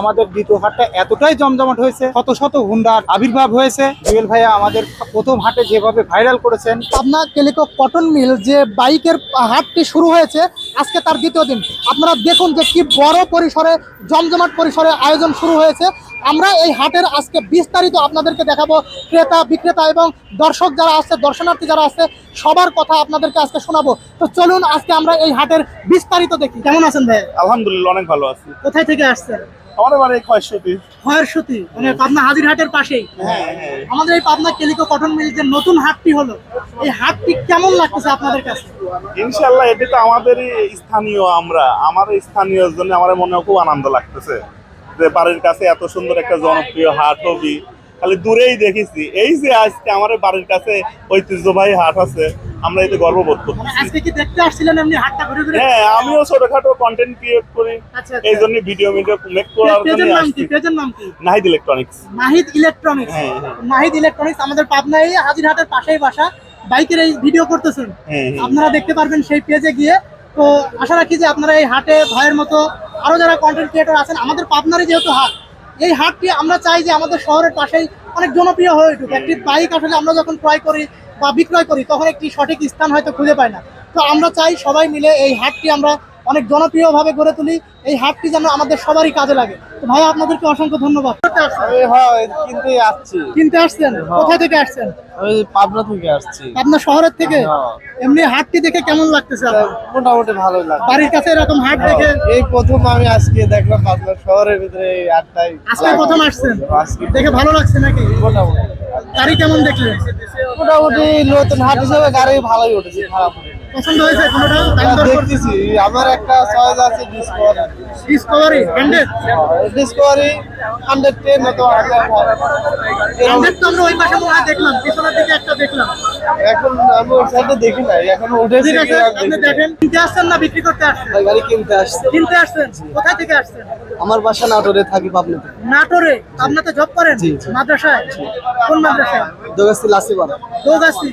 আমাদের দ্বিতীয় হাটটা এতটাই জমজমাট হয়েছে শত শত হুন্ডার আবির্ভাব হয়েছে। জুয়েল ভাইয়া আমাদের প্রথম হাটে যেভাবে ভাইরাল করেছেন। পাবনা কেলিকো কটন মিল যে বাইকের হাটটি শুরু হয়েছে আজকে তার দ্বিতীয় দিন। আপনারা দেখুন যে কি বড় পরিসরে জমজমাট পরিসরে আয়োজন শুরু হয়েছে। আমরা এই হাটের আজকে বিস্তারিত আপনাদেরকে দেখাবো। ক্রেতা বিক্রেতা এবং দর্শক যারা আছে দর্শনার্থী যারা আছে সবার কথা আপনাদেরকে আজকে শোনাবো। তো চলুন আজকে আমরা এই হাটের বিস্তারিত দেখি। কেমন আছেন ভাই? আলহামদুলিল্লাহ অনেক ভালো আছি। কোথায় থেকে আসছেন? আমাদের বাড়ি মানে পাবনা হাজির পাশেই। হ্যাঁ হ্যাঁ। আমাদের এই পাবনা কেলিকো কটন মিল যে নতুন হাটটি হলো। এই হাটটি কেমন লাগতেছে আপনাদের কাছে? ইনশাল্লাহ এটি তো আমাদেরই স্থানীয় আমরা। আমাদের স্থানীয় জন্য আমার মনে খুব আনন্দ লাগতেছে যে বাড়ির কাছে এত সুন্দর একটা জনপ্রিয় হাট হবি। খালি দূরেই দেখেছি। এই যে আজকে আমার বাড়ির কাছে ঐতিহ্যবাহী হাট আছে আমরা এতে গর্ববোধ মানে করতেছি আজকে কি দেখতে আসছিলেন এমনি হাটটা ঘুরে ঘুরে? হ্যাঁ আমিও ছোটখাটো কন্টেন্ট ক্রিয়েট করি। এই জন্য ভিডিও মিডিও মেক করার পেজের জন্য নাম কি? পেজের নাম কি? নাহিদ ইলেকট্রনিক্স নাহিদ ইলেকট্রনিক্স হ্যাঁ, হ্যাঁ। নাহিদ ইলেকট্রনিক্স আমাদের পাবনায় হাজিরহাটের পাশেই বাসা। বাইকের এই ভিডিও করতেছেন। হ্যাঁ। আপনারা দেখতে পারবেন সেই পেজে গিয়ে। তো আশা রাখি যে আপনারা এই হাটে ভয়ের মতো আরও যারা কন্টেন্ট ক্রিয়েটর আছেন আমাদের পাবনারই যেহেতু হাট এই হাটটি আমরা চাই যে আমাদের শহরের পাশেই অনেক জনপ্রিয় হয়ে উঠুক। একটি বাইক আসলে আমরা যখন ক্রয় করি বা বিক্রয় করি, তখন একটি সঠিক স্থান হয়তো খুঁজে পাই না। তো আমরা চাই সবাই মিলে এই হাটটি আমরা অনেক জনপ্রিয়ভাবে গড়ে তুলি। এই হাটটি যেন আমাদের সবারই কাজে লাগে। তো ভাই আপনাদেরকে অসংখ্য ধন্যবাদ। হয় কিন্তু আসছি। কিনতে আসছেন? কোথায় থেকে আসছেন? আমি পাবনা থেকে আসছি। আপনার শহরের থেকে? হ্যাঁ। এমনি হাটটি দেখে কেমন লাগতেছে মোটামুটি লাগে বাড়ির কাছে এরকম হাট দেখে? এই প্রথম আমি আজকে দেখলাম পাবনা শহরের ভিতরে এই আটটাই আজকে প্রথম আসছেন? দেখে ভালো লাগছে নাকি? মোটামুটি। গাড়ি কেমন দেখলেন? মোটামুটি নতুন হাট হিসেবে গাড়ি ভালোই উঠেছে খারাপ। পছন্দ হয়েছে কোনোটা? দাম দর করতে দেখতেছি। আমার একটা চয়েস আছে Discovery Discovery hundred Discovery hundred ten অত হান্ড্রেড তো আমরা ওই পাশে মনে হয় দেখলাম পিছনের দিকে একটা দেখলাম। এখন আমি ওই সাইডে দেখি নাই এখন উঠেছে। আপনি দেখেন কিনতে আসছেন না বিক্রি করতে আসছেন? ভাই, গাড়ি কিনতে আসছে। কিনতে আসছেন? কোথায় থেকে আসছেন? আমার বাসা নাটোরে থাকি পাবনাতে। নাটোরে? আপনাতে জব করেন। মাদ্রাসায়? কোন মাদ্রাসায়? দোগাস্তি লাসিবাড়া দোগাছি?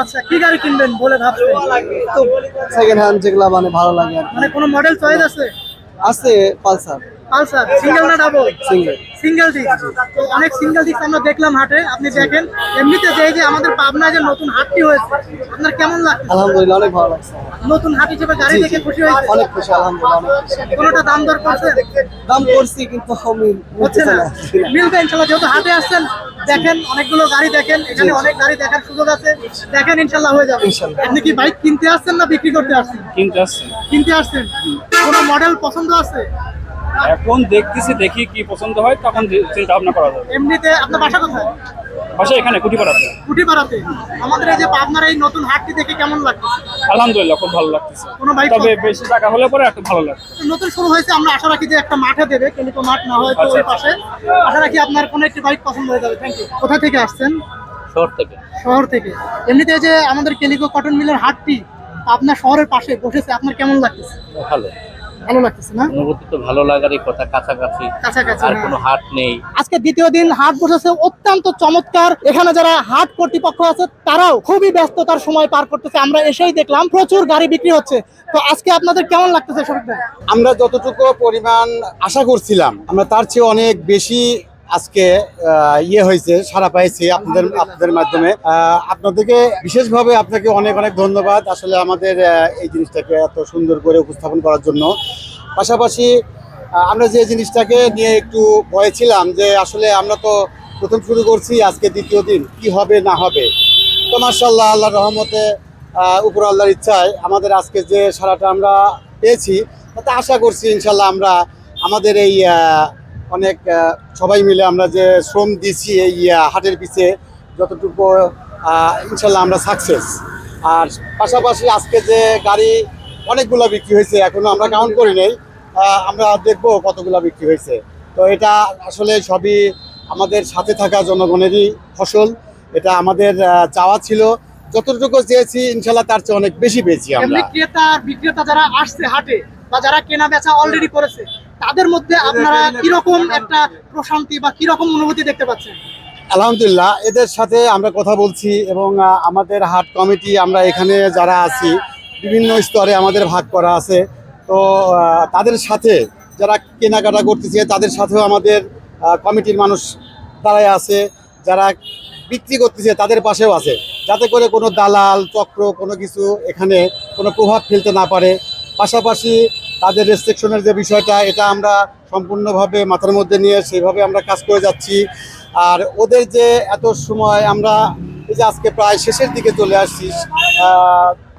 আচ্ছা কি গাড়ি কিনবেন বলে ভাবছেন? তো সেকেন্ড হ্যান্ড যেগুলা মানে ভালো লাগে আর কি। মানে কোনো মডেল চয়েস আছে? আছে পালসার। পালসার সিঙ্গেল না ডাবল সিঙ্গেল সিঙ্গেল ডিস্ক তো অনেক সিঙ্গেল ডিস্ক আমরা দেখলাম হাটে আপনি দেখেন। এমনিতে যে যে আমাদের পাবনায় যে নতুন হাটটি হয়েছে আপনার কেমন লাগছে? আলহামদুলিল্লাহ অনেক ভালো লাগছে। নতুন হাট হিসেবে গাড়ি দেখে খুশি হয়েছে অনেক খুশি আলহামদুলিল্লাহ কোনোটা দাম দর করছে দাম করছি কিন্তু আমি হচ্ছে না। মিলবে ইনশাল্লাহ যেহেতু হাটে আসছেন দেখেন অনেকগুলো গাড়ি দেখেন এখানে অনেক গাড়ি দেখার সুযোগ আছে। দেখেন ইনশাল্লাহ হয়ে যাবে। আপনি কি বাইক কিনতে আসছেন না বিক্রি করতে আসছেন? কিনতে আসছি। কিনতে আসছেন? কোনো মডেল পছন্দ আছে? এখন দেখতেছি দেখি কি পছন্দ হয় তখন চিন্তা ভাবনা করা যাবে। এমনিতে আপনার বাসা কোথায়? বাসা এখানে কুটিপাড়াতে। কুটিপাড়াতে। আমাদের এই যে পাবনার এই নতুন হাটটি দেখে কেমন লাগছে আলহামদুলিল্লাহ খুব ভালো লাগতেছে। বাইক তবে বেশি টাকা হলে পরে একটু ভালো লাগছে নতুন শুরু হয়েছে আমরা আশা রাখি যে একটা মাঠে দেবে কেলিকো মাঠ না হয়তো আচ্ছা, ওই পাশে। আশা রাখি আপনার কোনো একটি বাইক পছন্দ হয়ে যাবে। থ্যাংক ইউ কোথা থেকে আসছেন? শহর থেকে। শহর থেকে। এমনিতে যে আমাদের কেলিকো কটন মিলের হাটটি আপনার শহরের পাশে বসেছে আপনার কেমন লাগতেছে? ভালো। ভালো লাগতেছে না? অনুভূতি তো ভালো লাগারই কথা কাছাকাছি। কাছাকাছি আর হ্যাঁ। কোনো হাট নেই। আজকে দ্বিতীয় দিন হাট বসেছে অত্যন্ত চমৎকার। এখানে যারা হাট কর্তৃপক্ষ আছে তারাও খুবই ব্যস্ততার সময় পার করতেছে। আমরা এসেই দেখলাম প্রচুর গাড়ি বিক্রি হচ্ছে। তো আজকে আপনাদের কেমন লাগতেছে আমরা যতটুকু পরিমাণ আশা করছিলাম আমরা তার চেয়ে অনেক বেশি আজকে ইয়ে হয়েছে সারা পাইছি আপনাদের আপনাদের মাধ্যমে। আপনাদেরকে বিশেষভাবে আপনাকে অনেক অনেক ধন্যবাদ আসলে আমাদের এই জিনিসটাকে এত সুন্দর করে উপস্থাপন করার জন্য। পাশাপাশি আমরা যে জিনিসটাকে নিয়ে একটু ভয় ছিলাম যে আসলে আমরা তো প্রথম শুরু করছি, আজকে দ্বিতীয় দিন, কি হবে, না হবে? তো মার্শাল্লাহ আল্লাহর রহমতে উপর আল্লাহর ইচ্ছায় আমাদের আজকে যে সারাটা আমরা পেয়েছি, তাতে আশা করছি ইনশাল্লাহ আমরা আমাদের এই অনেক সবাই মিলে আমরা যে শ্রম দিছি এই হাটের পিছে, যতটুকু ইনশাল্লাহ আমরা সাকসেস আর পাশাপাশি আজকে যে গাড়ি অনেকগুলো বিক্রি হয়েছে, এখনও আমরা কাউন্ট করি নাই আমরা দেখব কতগুলো বিক্রি হয়েছে। তো এটা আসলে সবই আমাদের সাথে থাকা জনগণেরই ফসল, এটা আমাদের চাওয়া ছিল। যতটুকু চেয়েছি, ইনশাল্লাহ তার চেয়ে অনেক বেশি পেয়েছি আমরা। এমনি ক্রেতা বিক্রেতা যারা আসছে হাটে, বা যারা কেনা বেচা অলরেডি করেছে তাদের মধ্যে আপনারা কীরকম একটা প্রশান্তি বা কীরকম অনুভূতি দেখতে পাচ্ছেন? আলহামদুলিল্লাহ এদের সাথে আমরা কথা বলছি এবং আমাদের হাট কমিটি আমরা এখানে যারা আছি বিভিন্ন স্তরে আমাদের ভাগ করা আছে। তো তাদের সাথে যারা কেনাকাটা করতেছে তাদের সাথেও আমাদের কমিটির মানুষ দাঁড়ায় আছে। যারা বিক্রি করতেছে তাদের পাশেও আছে। যাতে করে কোনো দালাল চক্র কোনো কিছু এখানে কোনো প্রভাব ফেলতে না পারে। পাশাপাশি তাদের রেস্ট্রিকশনের যে বিষয়টা, এটা আমরা সম্পূর্ণভাবে মাথার মধ্যে নিয়ে সেইভাবে আমরা কাজ করে যাচ্ছি। আর ওদের যে এত সময়, আমরা এই যে আজকে প্রায় শেষের দিকে চলে আসছি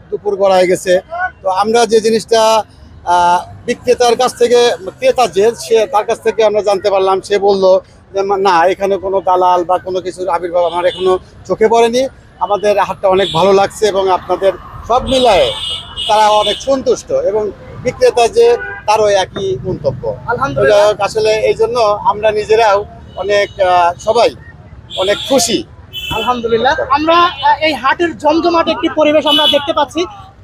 দুপুর গড়ায় গেছে। তো আমরা যে জিনিসটা বিক্রেতার কাছ থেকে, ক্রেতা যে, সে তার কাছ থেকে আমরা জানতে পারলাম, সে বলল যে, না, এখানে কোনো দালাল বা কোনো কিছুর আবির্ভাব আমার এখনও চোখে পড়েনি। আমাদের হাটটা অনেক ভালো লাগছে এবং আপনাদের সব মিলায়ে তারা অনেক সন্তুষ্ট এবং বিক্রেতা যে তারও একই মন্তব্য। আলহামদুলিল্লাহ। আসলে এই জন্য আমরা নিজেরাও অনেক সবাই অনেক খুশি। আলহামদুলিল্লাহ। আমরা এই হাটের জমজমাট একটি পরিবেশ আমরা দেখতে পাচ্ছি।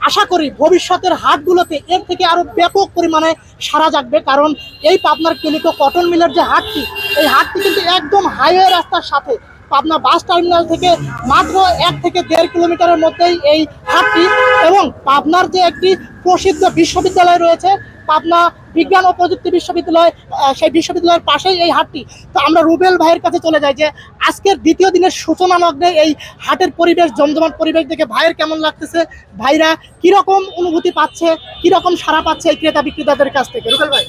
আশা করি ভবিষ্যতের হাটগুলোতে এর থেকে আরও ব্যাপক পরিমাণে সারা জাগবে। কারণ এই পাবনার কেলিকো কটন মিলের যে হাটটি এই হাটটি কিন্তু একদম হাইওয়ে রাস্তার সাথে পাবনা বাস টার্মিনাল থেকে মাত্র এক থেকে দেড় কিলোমিটারের মধ্যেই এই হাটটি এবং পাবনার যে একটি প্রসিদ্ধ বিশ্ববিদ্যালয় রয়েছে, পাবনা বিজ্ঞান ও প্রযুক্তি বিশ্ববিদ্যালয় সেই বিশ্ববিদ্যালয়ের পাশেই এই হাটটি। তো আমরা রুবেল ভাইয়ের কাছে চলে যাই যে, আজকের দ্বিতীয় দিনের সূচনা লগ্নে এই হাটের পরিবেশ, জমজমাট পরিবেশ দেখে ভাইয়ের কেমন লাগতেছে? ভাইরা কীরকম অনুভূতি পাচ্ছে, কীরকম সারা পাচ্ছে এই ক্রেতা বিক্রেতাদের কাছ থেকে? রুবেল ভাই।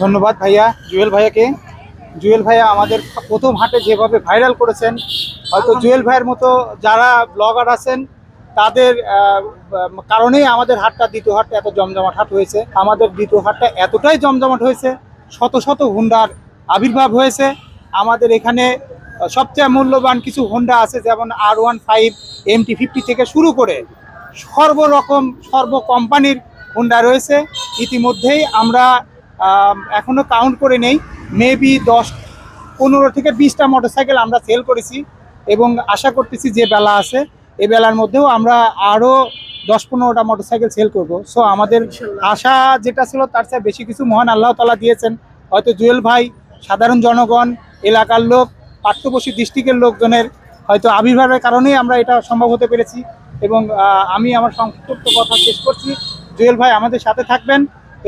ধন্যবাদ ভাইয়া। জুয়েল ভাইয়াকে জুয়েল ভাইয়া আমাদের প্রথম হাটে যেভাবে ভাইরাল করেছেন, হয়তো জুয়েল ভাইয়ের মতো যারা ব্লগার আছেন, তাদের কারণেই আমাদের হাটটা দ্বিতীয় হাটটা এত জমজমাট হাট হয়েছে। আমাদের দ্বিতীয় হাটটা এতটাই জমজমাট হয়েছে, শত শত হুন্ডার আবির্ভাব হয়েছে। আমাদের এখানে সবচেয়ে মূল্যবান কিছু হোন্ডা আছে, যেমন R one five M T fifty থেকে শুরু করে সর্বরকম, সর্ব কোম্পানির হোন্ডা রয়েছে। ইতিমধ্যেই আমরা এখনও কাউন্ট করে নেই। মেবি দশ পনেরো থেকে বিশটা মোটরসাইকেল আমরা সেল করেছি এবং আশা করতেছি যে বেলা আছে এই বেলার মধ্যেও আমরা আরও দশ পনেরোটা মোটরসাইকেল সেল করব। সো আমাদের আশা যেটা ছিল তার চেয়ে বেশি কিছু মহান আল্লাহ তালা দিয়েছেন। হয়তো জুয়েল ভাই সাধারণ জনগণ এলাকার লোক পার্শ্ববর্তী ডিস্ট্রিক্টের লোকজনের হয়তো আবির্ভাবের কারণেই আমরা এটা সম্ভব হতে পেরেছি। এবং আমি আমার সংক্ষিপ্ত কথা শেষ করছি। জুয়েল ভাই আমাদের সাথে থাকবেন।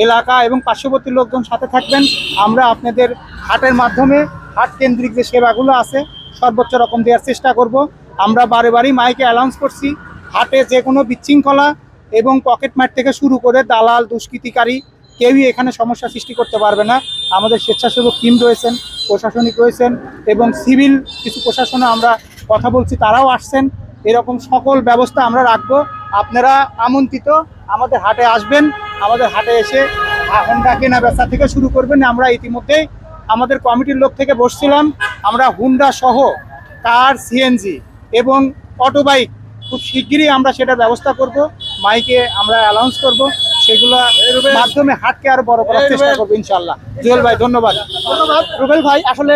এলাকা এবং পার্শ্ববর্তী লোকজন সাথে থাকবেন। আমরা আপনাদের হাটের মাধ্যমে, হাট কেন্দ্রিক যে সেবাগুলো আছে, সর্বোচ্চ রকম দেওয়ার চেষ্টা করব। আমরা বারে বারেই মাইকে অ্যানাউন্স করছি, হাটে যে কোনো বিশৃঙ্খলা এবং পকেট মার থেকে শুরু করে দালাল, দুষ্কৃতিকারী কেউই এখানে সমস্যা সৃষ্টি করতে পারবে না। আমাদের স্বেচ্ছাসেবক টিম রয়েছেন, প্রশাসনিক রয়েছেন এবং সিভিল, কিছু প্রশাসনে আমরা কথা বলছি, তারাও আসছেন। এরকম সকল ব্যবস্থা আমরা রাখব। আপনারা আমন্ত্রিত, আমাদের হাটে আসবেন, আমাদের হাটে এসে হুন্ডা কেনা বেচা থেকে শুরু করবেন। আমরা ইতিমধ্যেই আমাদের কমিটির লোক থেকে বসছিলাম। আমরা হুন্ডা সহ কার সিএনজি এবং অটো বাইক খুব শিগগিরই আমরা সেটার ব্যবস্থা করব। মাইকে আমরা অ্যালাউন্স করব। সেগুলো মাধ্যমে হাটকে আরও বড় করার চেষ্টা করব ইনশাল্লাহ জুয়েল ভাই ধন্যবাদ। ধন্যবাদ। রুবেল ভাই আসলে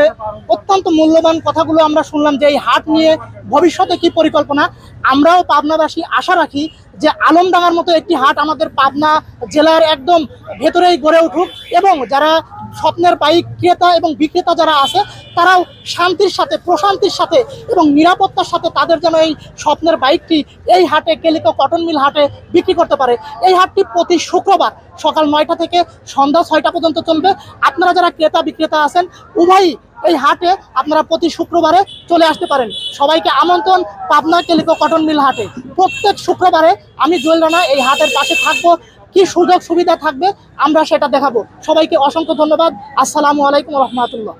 অত্যন্ত মূল্যবান কথাগুলো আমরা শুনলাম যে এই হাট নিয়ে ভবিষ্যতে কি পরিকল্পনা। আমরাও পাবনাবাসী আশা রাখি যে আলমডাঙ্গার মতো একটি হাট আমাদের পাবনা জেলার একদম ভেতরেই গড়ে উঠুক এবং যারা স্বপ্নের বাইক ক্রেতা এবং বিক্রেতা যারা আছে, তারাও শান্তির সাথে, প্রশান্তির সাথে এবং নিরাপত্তার সাথে তাদের যেন এই স্বপ্নের বাইকটি এই হাটে কেলিকো কটন মিল হাটে বিক্রি করতে পারে। এই হাটটি প্রতি শুক্রবার সকাল নয়টা থেকে সন্ধ্যা ছয়টা পর্যন্ত চলবে। আপনারা যারা ক্রেতা, বিক্রেতা আছেন, উভয়ই এই হাটে আপনারা প্রতি শুক্রবারে চলে আসতে পারেন। সবাইকে আমন্ত্রণ পাবনা কেলিকো কটন মিল হাটে। প্রত্যেক শুক্রবারে আমি জুয়েল রানা এই হাটের পাশে থাকব। কি সুযোগ সুবিধা থাকবে আমরা সেটা দেখাবো। সবাইকে অসংখ্য ধন্যবাদ। আসসালামু আলাইকুম রহমতুল্লাহ।